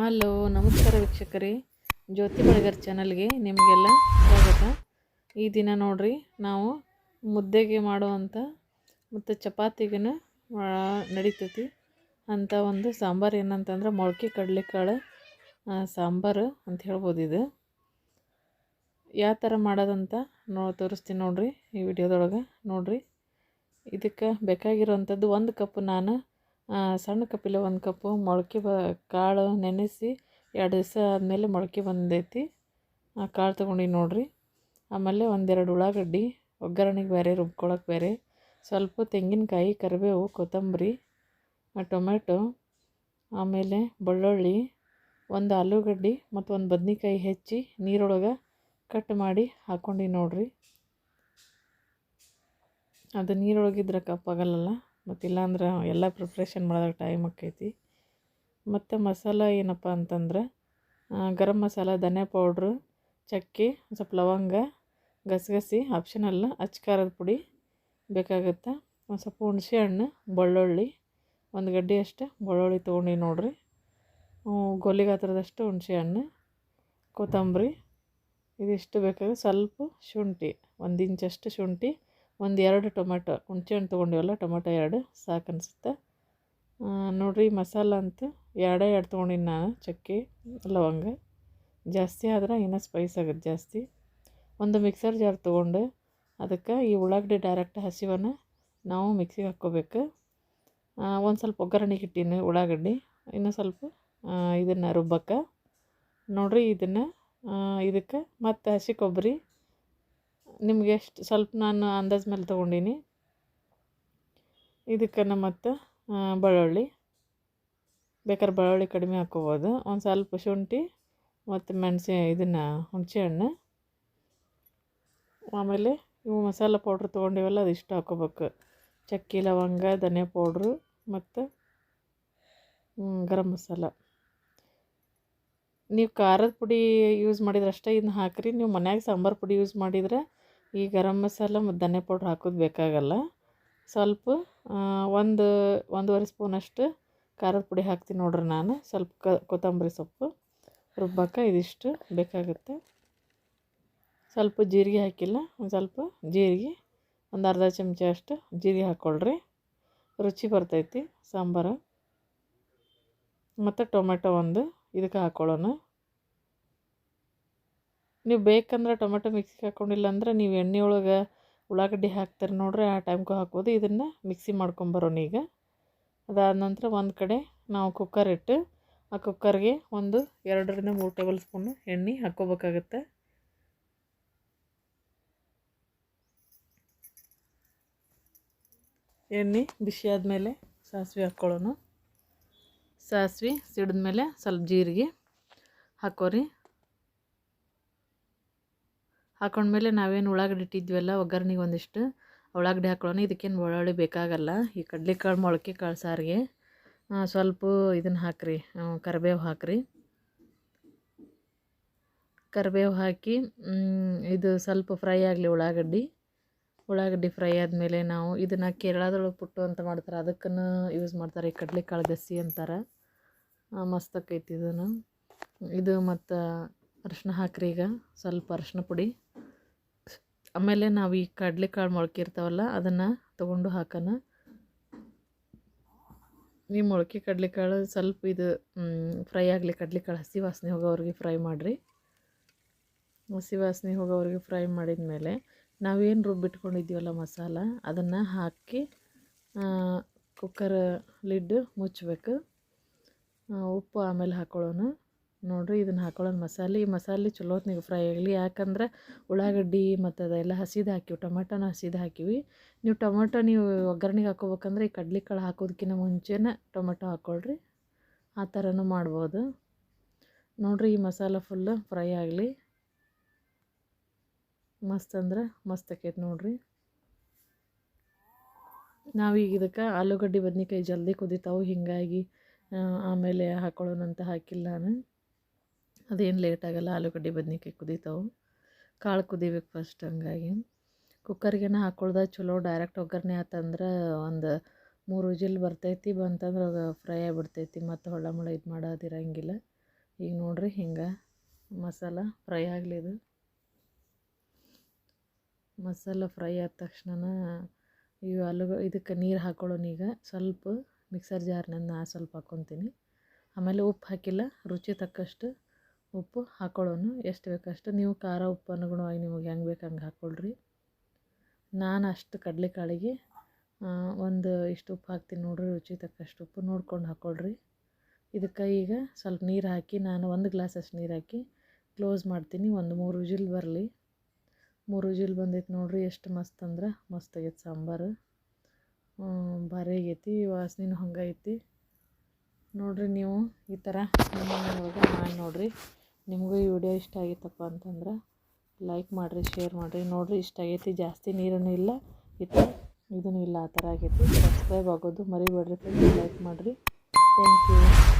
Hello, ನಮಸ್ಕಾರ ವೀಕ್ಷಕರೇ. ಜ್ಯೋತಿ ಬಳಗರ್ ಚಾನಲ್ಗೆ ನಿಮಗೆಲ್ಲ ಸ್ವಾಗತ. ಈ ದಿನ ನೋಡ್ರಿ, ನಾವು ಮುದ್ದೆಗೆ ಮಾಡುವಂಥ ಮತ್ತು ಚಪಾತಿಗೂ ನಡೀತೈತಿ. ಅಂಥ ಒಂದು ಸಾಂಬಾರು ಏನಂತಂದ್ರೆ ಮೊಳಕೆ ಕಡಲೆಕಾಳು ಸಾಂಬಾರು ಅಂತ ಹೇಳ್ಬೋದು ಇದು. ಯಾವ ಥರ ಮಾಡೋದಂತ ನೋ, ತೋರಿಸ್ತೀನಿ ನೋಡ್ರಿ ಈ ವಿಡಿಯೋದೊಳಗೆ. ನೋಡ್ರಿ, ಇದಕ್ಕೆ ಬೇಕಾಗಿರೋವಂಥದ್ದು ಒಂದು ಕಪ್ ನಾನು ಸಣ್ಣ ಕಪ್ಪಿಲ್ಲ ಒಂದು ಕಪ್ಪು ಮೊಳಕೆ ಬ, ಕಾಳು ನೆನೆಸಿ ಎರಡು ದಿವಸ ಆದಮೇಲೆ ಮೊಳಕೆ ಬಂದೈತಿ. ಆ, ಕಾಳು ತೊಗೊಂಡಿನಿ ನೋಡಿರಿ. ಆಮೇಲೆ ಒಂದೆರಡು ಉಳ್ಳಾಗಡ್ಡಿ, ಒಗ್ಗರಣೆಗೆ ಬೇರೆ ರುಬ್ಕೊಳಕ್ಕೆ ಬೇರೆ, ಸ್ವಲ್ಪ ತೆಂಗಿನಕಾಯಿ, ಕರಿಬೇವು, ಕೊತ್ತಂಬರಿ ಟೊಮೆಟೊ ಆಮೇಲೆ ಬೆಳ್ಳುಳ್ಳಿ, ಒಂದು ಆಲೂಗಡ್ಡೆ ಮತ್ತು ಒಂದು ಬದ್ನೆಕಾಯಿ ಹೆಚ್ಚಿ ನೀರೊಳಗೆ ಕಟ್ ಮಾಡಿ ಹಾಕ್ಕೊಂಡು ನೋಡಿರಿ. ಅದು ನೀರೊಳಗಿದ್ರೆ ಕಪ್ಪಾಗಲ್ಲ ಮತ್ತು ಇಲ್ಲಾಂದ್ರೆ ಎಲ್ಲ ಪ್ರಿಪ್ರೇಷನ್ ಮಾಡಿದಾಗ ಟೈಮ್ ಆಕೈತಿ ಮತ್ತು ಮಸಾಲ ಏನಪ್ಪ ಅಂತಂದ್ರೆ ಗರಂ ಮಸಾಲ, ಧನಿಯಾ ಪೌಡ್ರು ಚಕ್ಕೆ ಸ್ವಲ್ಪ ಲವಂಗ, ಗಸಗಸೆ ಆಪ್ಷನಲ್ಲ ಅಚ್ಚ ಖಾರದ ಪುಡಿ ಬೇಕಾಗುತ್ತೆ. ಒಂದು ಸ್ವಲ್ಪ ಹುಣಸೆ ಹಣ್ಣು, ಬೆಳ್ಳುಳ್ಳಿ, ಒಂದು ಗಡ್ಡೆ ಅಷ್ಟು ಬೆಳ್ಳುಳ್ಳಿ ತೊಗೊಂಡು ನೋಡಿರಿ. ಗೋಲಿಗೆ ಗಾತ್ರದಷ್ಟು ಹುಣಸೆ ಹಣ್ಣು, ಕೊತ್ತಂಬರಿ, ಇದಿಷ್ಟು ಬೇಕಾಗ ಸ್ವಲ್ಪ ಶುಂಠಿ, ಒಂದು ಇಂಚಷ್ಟು ಶುಂಠಿ ಒಂದು ಎರಡು ಟೊಮೆಟೊ ಹಣ್ಣು ತೊಗೊಂಡಿವಲ್ಲ, ಟೊಮೆಟೊ ಎರಡು ಸಾಕು ಅನಿಸುತ್ತೆ ನೋಡಿರಿ, ಮಸಾಲ ಅಂತ ಎರಡೇ ಎರಡು ತೊಗೊಂಡಿನಿ ನಾನು, ಚಕ್ಕೆ, ಲವಂಗ. ಜಾಸ್ತಿ ಆದ್ರೆ ಇನ್ನೂ ಸ್ಪೈಸ್ ಆಗುತ್ತೆ ಜಾಸ್ತಿ. ಒಂದು ಮಿಕ್ಸರ್ ಜಾರ್ ತೊಗೊಂಡು ಅದಕ್ಕೆ ಈ ಉಳ್ಳಾಗಡ್ಡಿ ಡೈರೆಕ್ಟ್ ಹಸಿವನ್ನ ನಾವು ಮಿಕ್ಸಿಗೆ ಹಾಕ್ಕೋಬೇಕು. ಒಂದು ಸ್ವಲ್ಪ ಒಗ್ಗರಣೆಗೆ ಇಟ್ಟೀನಿ ಉಳ್ಳಾಗಡ್ಡಿ, ಇನ್ನೂ ಸ್ವಲ್ಪ ಇದನ್ನು ರುಬ್ಬಕ್ಕೆ. ನೋಡಿರಿ, ಇದನ್ನು ಇದಕ್ಕೆ ಮತ್ತು ಹಸಿ ಕೊಬ್ಬರಿ ನಿಮ್ಗೆ ಎಷ್ಟು, ಸ್ವಲ್ಪ ನಾನು ಅಂದಾಜು ಮೇಲೆ ತೊಗೊಂಡೀನಿ. ಇದಕ್ಕೆ ಮತ್ತು ಬೆಳ್ಳುಳ್ಳಿ. ಬೇಕಾದ್ರೆ ಬೆಳ್ಳುಳ್ಳಿ ಕಡಿಮೆ ಹಾಕ್ಕೋಬೋದು. ಒಂದು ಸ್ವಲ್ಪ ಶುಂಠಿ ಮತ್ತು ಮೆಣಸೆ, ಇದನ್ನು ಹುಣಸೆ ಹಣ್ಣು. ಆಮೇಲೆ ಇವು ಮಸಾಲ ಪೌಡ್ರ್ ತೊಗೊಂಡಿವಲ್ಲ, ಅದು ಇಷ್ಟು ಹಾಕ್ಕೋಬೇಕು. ಚಕ್ಕಿ, ಲವಂಗ, ಧನಿಯಾ ಪೌಡ್ರು ಮತ್ತು ಗರಂ ಮಸಾಲ. ನೀವು ಖಾರದ ಪುಡಿ ಯೂಸ್ ಮಾಡಿದ್ರೆ ಅಷ್ಟೇ ಇದನ್ನ ಹಾಕಿರಿ. ನೀವು ಮನ್ಯಾಗ ಸಾಂಬಾರು ಪುಡಿ ಯೂಸ್ ಮಾಡಿದ್ರೆ ಈ ಗರಂ ಮಸಾಲ ಮತ್ತು ಧನಿಯಾ ಪೌಡ್ರ್ ಹಾಕೋದು ಬೇಕಾಗಲ್ಲ. ಸ್ವಲ್ಪ ಒಂದು, ಒಂದೂವರೆ ಸ್ಪೂನಷ್ಟು ಖಾರದ ಪುಡಿ ಹಾಕ್ತೀನಿ ನೋಡ್ರಿ ನಾನು. ಸ್ವಲ್ಪ ಕ, ಕೊತ್ತಂಬರಿ ಸೊಪ್ಪು ರುಬ್ಬಕ್ಕೆ ಇದಿಷ್ಟು ಬೇಕಾಗುತ್ತೆ. ಸ್ವಲ್ಪ ಜೀರಿಗೆ ಹಾಕಿಲ್ಲ, ಒಂದು ಸ್ವಲ್ಪ ಜೀರಿಗೆ, ಒಂದು ಅರ್ಧ ಚಮಚ ಅಷ್ಟು ಜೀರಿಗೆ ಹಾಕ್ಕೊಳ್ರಿ ರುಚಿ ಬರ್ತೈತಿ, ಸಾಂಬಾರು. ಮತ್ತು ಟೊಮೆಟೊ ಒಂದು, ಇದಕ್ಕೆ ಹಾಕ್ಕೊಳ್ಳೋಣ ನೀವು ಬೇಕಂದ್ರೆ ಟೊಮೆಟೊ ಮಿಕ್ಸಿಗೆ ಹಾಕ್ಕೊಂಡಿಲ್ಲ ಅಂದ್ರೆ ನೀವು ಎಣ್ಣೆ ಒಳಗೆ ಉಳ್ಳಾಗಡ್ಡಿ ಹಾಕ್ತಾರೆ ನೋಡ್ರಿ, ಆ ಟೈಮ್ಗೂ ಹಾಕ್ಬೋದು. ಇದನ್ನು ಮಿಕ್ಸಿ ಮಾಡ್ಕೊಂಬರೋಣ ಈಗ. ಅದಾದ ನಂತರ ಒಂದು ಕಡೆ ನಾವು ಕುಕ್ಕರ್ ಇಟ್ಟು, ಆ ಕುಕ್ಕರ್ಗೆ ಒಂದು ಎರಡರಿಂದ ಮೂರು ಟೇಬಲ್ ಸ್ಪೂನು ಎಣ್ಣೆ ಹಾಕ್ಕೋಬೇಕಾಗತ್ತೆ. ಎಣ್ಣೆ ಬಿಸಿ ಆದಮೇಲೆ ಸಾಸಿವೆ ಹಾಕ್ಕೊಳ್ಳೋಣ. ಸಾಸಿವೆ ಸಿಡಿದ್ಮೇಲೆ ಸ್ವಲ್ಪ ಜೀರಿಗೆ ಹಾಕೋರಿ ಹಾಕೊಂಡ್ಮೇಲೆ ನಾವೇನು ಉಳ್ಳಾಗಡ್ಡಿ ಇಟ್ಟಿದ್ವಲ್ಲ ಒಗ್ಗರಣೆಗೆ ಒಂದಿಷ್ಟು ಉಳ್ಳಾಗಡ್ಡಿ ಹಾಕೊಳ್ಳೋಣ ಇದಕ್ಕೇನು ಬೆಳ್ಳುಳ್ಳಿ ಬೇಕಾಗಲ್ಲ. ಈ ಕಡಲೆಕಾಳು ಮೊಳಕೆ ಕಾಳು ಸಾರಿಗೆ ಸ್ವಲ್ಪ ಇದನ್ನು ಹಾಕ್ರಿ ಕರಿಬೇವು ಹಾಕ್ರಿ. ಕರಿಬೇವು ಹಾಕಿ ಇದು ಸ್ವಲ್ಪ ಫ್ರೈ ಆಗಲಿ ಉಳ್ಳಾಗಡ್ಡಿ. ಉಳ್ಳಾಗಡ್ಡಿ ಫ್ರೈ ಆದಮೇಲೆ ನಾವು ಇದನ್ನು ಕೇರಳದೊಳಗೆ ಪುಟ್ಟು ಅಂತ ಮಾಡ್ತಾರೆ ಅದಕ್ಕೂ ಯೂಸ್ ಮಾಡ್ತಾರೆ ಈ ಕಡಲೆಕಾಳು ಗಸಿ ಅಂತಾರೆ. ಆ, ಮಸ್ತ್ ಆಕೈತಿ ಇದನ್ನು. ಇದು ಮತ್ತು ಅರಿಶಿನ ಹಾಕ್ರಿ ಈಗ, ಸ್ವಲ್ಪ ಅರಿಶಿನ ಪುಡಿ. ಆಮೇಲೆ ನಾವು ಈ ಕಡಲೆಕಾಳು ಮೊಳಕೆ ಇರ್ತಾವಲ್ಲ ಅದನ್ನು ತೊಗೊಂಡು ಹಾಕೋಣ. ಈ ಮೊಳಕೆ ಕಡಲೆಕಾಳು ಸ್ವಲ್ಪ ಇದು ಫ್ರೈ ಆಗಲಿ, ಕಡಲೆಕಾಳು ಹಸಿ ವಾಸನೆ ಹೋಗೋವ್ರಿಗೆ ಫ್ರೈ ಮಾಡಿರಿ. ಹಸಿ ವಾಸನೆ ಹೋಗೋವ್ರಿಗೆ ಫ್ರೈ ಮಾಡಿದ ಮೇಲೆ ನಾವೇನು ರುಬ್ಬಿಟ್ಕೊಂಡಿದ್ದೀವಲ್ಲ ಮಸಾಲ, ಅದನ್ನು ಹಾಕಿ ಕುಕ್ಕರ್ ಲಿಡ್ ಮುಚ್ಚಬೇಕು ಉಪ್ಪು ಆಮೇಲೆ ಹಾಕೊಳ್ಳೋಣ. ನೋಡಿರಿ ಇದನ್ನು ಹಾಕೊಳ್ಳೋದು ಮಸಾಲೆ ಮಸಾಲೆ ಚಲೋ ಹೊತ್ನಾಗ ಫ್ರೈ ಆಗಲಿ. ಯಾಕಂದ್ರೆ ಉಳ್ಳಾಗಡ್ಡಿ ಮತ್ತು ಅದೆಲ್ಲ ಹಸಿದು ಹಾಕಿವಿ. ಟೊಮೆಟೊನ ಹಸಿದು ಹಾಕಿವಿ. ನೀವು ಟೊಮೆಟೊ ನೀವು ಒಗ್ಗರಣೆಗೆ ಹಾಕೋಬೇಕಂದ್ರೆ ಈ ಕಡ್ಲೆಕಾಳು ಹಾಕೋದಕ್ಕಿಂತ ಮುಂಚೆನೇ ಟೊಮೆಟೊ ಹಾಕ್ಕೊಳ್ರಿ ಆ ಥರನೂ ಮಾಡ್ಬೋದು. ನೋಡಿರಿ ಈ ಮಸಾಲೆ ಫುಲ್ಲು ಫ್ರೈ ಆಗಲಿ. ಮಸ್ತ್ ಅಂದ್ರೆ ಮಸ್ತ್ ಆಕೈತೆ ನೋಡಿರಿ. ನಾವೀಗ ಇದಕ್ಕೆ ಆಲೂಗಡ್ಡೆ, ಬದ್ನಿಕಾಯಿ ಜಲ್ದಿ ಕುದಿತಾವೆ. ಹೀಗಾಗಿ ಆಮೇಲೆ ಹಾಕೊಳ್ಳೋಣಂತ ಹಾಕಿಲ್ಲ ನಾನು. ಅದೇನು ಲೇಟ್ ಆಗಲ್ಲ ಆಲೂಗಡ್ಡೆ, ಬದ್ನೆಕಾಯಿ ಕುದೀತಾವೆ. ಕಾಳು ಕುದಿಬೇಕು ಫಸ್ಟ್ ಹಂಗಾಗಿ. ಕುಕ್ಕರ್ಗೆನ ಹಾಕೊಳ್ದ ಚಲೋ ಡೈರೆಕ್ಟ್ ಒಗ್ಗರಣೆ ಆತಂದ್ರೆ ಒಂದು ಮೂರು ವಿಜಿಲ್ ಬರ್ತೈತಿ, ಬಂತಂದ್ರೆ ಅದು ಫ್ರೈ ಆಗಿಬಿಡ್ತೈತಿ. ಮತ್ತು ಹೊಳ್ಳ ಮುಳ್ಳ ಇದು ಮಾಡೋದಿರಂಗಿಲ್ಲ. ಈಗ ನೋಡಿರಿ ಹಿಂಗೆ ಮಸಾಲ ಫ್ರೈ ಆಗಲಿದು ಮಸಾಲ ಫ್ರೈ ಆದ ತಕ್ಷಣ ಇವು ಆಲೂ ಇದಕ್ಕೆ ನೀರು ಹಾಕೊಳ್ಳೋಣ ಈಗ ಸ್ವಲ್ಪ ಮಿಕ್ಸರ್ ಜಾರ್ನಿಂದ ನಾ ಸ್ವಲ್ಪ ಹಾಕ್ಕೊತೀನಿ ಆಮೇಲೆ ಉಪ್ಪು ಹಾಕಿಲ್ಲ, ರುಚಿ ತಕ್ಕಷ್ಟು ಉಪ್ಪು ಹಾಕ್ಕೊಳ್ಳೋನು ಎಷ್ಟು ಬೇಕಷ್ಟು ನೀವು ಖಾರ ಉಪ್ಪು ಅನುಗುಣವಾಗಿ ನಿಮಗೆ ಹೆಂಗೆ ಬೇಕು ಹಂಗೆ ಹಾಕ್ಕೊಳ್ರಿ ನಾನು ಅಷ್ಟು ಕಡಲೆಕಾಳಿಗೆ ಒಂದು ಇಷ್ಟು ಉಪ್ಪು ಹಾಕ್ತೀನಿ ನೋಡಿರಿ, ರುಚಿ ತಕ್ಕಷ್ಟು ಉಪ್ಪು ನೋಡ್ಕೊಂಡು ಹಾಕ್ಕೊಳ್ರಿ ಇದಕ್ಕೆ ಈಗ ಸ್ವಲ್ಪ ನೀರು ಹಾಕಿ, ನಾನು ಒಂದು ಗ್ಲಾಸಷ್ಟು ನೀರು ಹಾಕಿ ಕ್ಲೋಸ್ ಮಾಡ್ತೀನಿ. ಒಂದು ಮೂರು ವಿಜಿಲ್ ಬರಲಿ. ಮೂರು ವಿಜಿಲ್ ಬಂದೈತೆ ನೋಡಿರಿ, ಎಷ್ಟು ಮಸ್ತ್ ಅಂದ್ರೆ ಮಸ್ತ್ ಆಗೈತೆ ಸಾಂಬಾರು. ಭಾರಿ ಆಗೈತಿ, ವಾಸನೆನೂ ಹಂಗೆ ಐತಿ. ನೋಡ್ರಿ ನೀವು ಈ ಥರ ಮಾಡಿ ನೋಡ್ರಿ. ನಿಮಗೂ ಈ ವಿಡಿಯೋ ಇಷ್ಟ ಆಗಿತ್ತಪ್ಪ ಅಂತಂದ್ರೆ ಲೈಕ್ ಮಾಡಿರಿ ಶೇರ್ ಮಾಡಿರಿ. ನೋಡಿರಿ, ಇಷ್ಟ ಆಗೈತಿ, ಜಾಸ್ತಿ ನೀರನ್ನು ಇಲ್ಲ, ಈ ಥರ ಇದೂ ಇಲ್ಲ, ಆ ಥರ ಆಗೈತಿ. ಸಬ್ಸ್ಕ್ರೈಬ್ ಆಗೋದು ಮರಿಬೇಡ್ರಿ ಲೈಕ್ ಮಾಡಿರಿ. Thank you